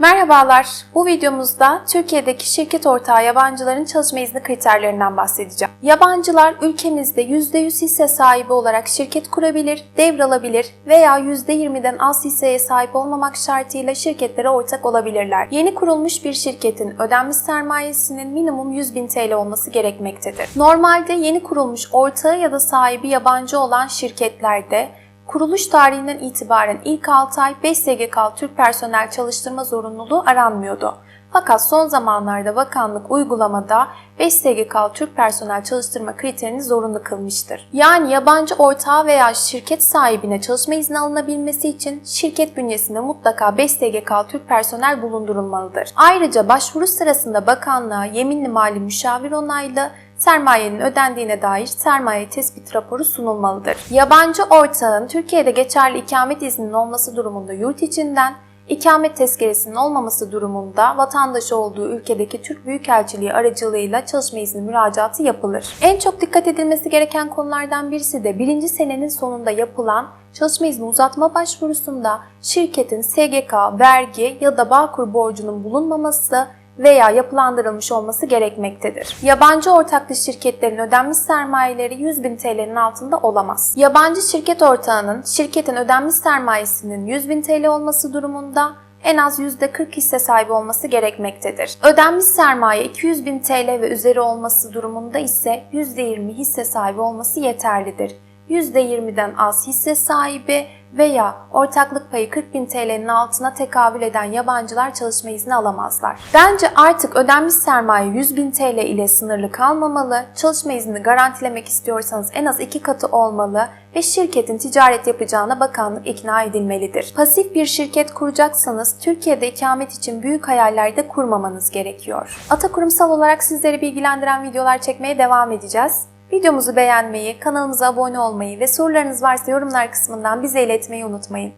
Merhabalar, bu videomuzda Türkiye'deki şirket ortağı yabancıların çalışma izni kriterlerinden bahsedeceğim. Yabancılar ülkemizde %100 hisse sahibi olarak şirket kurabilir, devralabilir veya %20'den az hisseye sahip olmamak şartıyla şirketlere ortak olabilirler. Yeni kurulmuş bir şirketin ödenmiş sermayesinin minimum 100 bin TL olması gerekmektedir. Normalde yeni kurulmuş ortağı ya da sahibi yabancı olan şirketlerde Kuruluş tarihinden itibaren ilk 6 ay 5 SGK Türk personel çalıştırma zorunluluğu aranmıyordu. Fakat son zamanlarda bakanlık uygulamada 5 SGK Türk personel çalıştırma kriterini zorunlu kılmıştır. Yani yabancı ortağı veya şirket sahibine çalışma izni alınabilmesi için şirket bünyesinde mutlaka 5 SGK Türk personel bulundurulmalıdır. Ayrıca başvuru sırasında bakanlığa yeminli mali müşavir onaylı sermayenin ödendiğine dair sermaye tespit raporu sunulmalıdır. Yabancı ortağın Türkiye'de geçerli ikamet izninin olması durumunda yurt içinden, ikamet tezkeresinin olmaması durumunda vatandaşı olduğu ülkedeki Türk Büyükelçiliği aracılığıyla çalışma izni müracaatı yapılır. En çok dikkat edilmesi gereken konulardan birisi de birinci senenin sonunda yapılan çalışma izni uzatma başvurusunda şirketin SGK, vergi ya da Bağkur borcunun bulunmaması veya yapılandırılmış olması gerekmektedir. Yabancı ortaklı şirketlerin ödenmiş sermayeleri 100 bin TL'nin altında olamaz. Yabancı şirket ortağının şirketin ödenmiş sermayesinin 100 bin TL olması durumunda en az %40 hisse sahibi olması gerekmektedir. Ödenmiş sermaye 200 bin TL ve üzeri olması durumunda ise %20 hisse sahibi olması yeterlidir. %20'den az hisse sahibi veya ortaklık payı 40 bin TL'nin altına tekabül eden yabancılar çalışma izni alamazlar. Bence artık ödenmiş sermaye 100 bin TL ile sınırlı kalmamalı, çalışma iznini garantilemek istiyorsanız en az iki katı olmalı ve şirketin ticaret yapacağına bakanlık ikna edilmelidir. Pasif bir şirket kuracaksanız Türkiye'de ikamet için büyük hayaller de kurmamanız gerekiyor. Ata kurumsal olarak sizleri bilgilendiren videolar çekmeye devam edeceğiz. Videomuzu beğenmeyi, kanalımıza abone olmayı ve sorularınız varsa yorumlar kısmından bize iletmeyi unutmayın.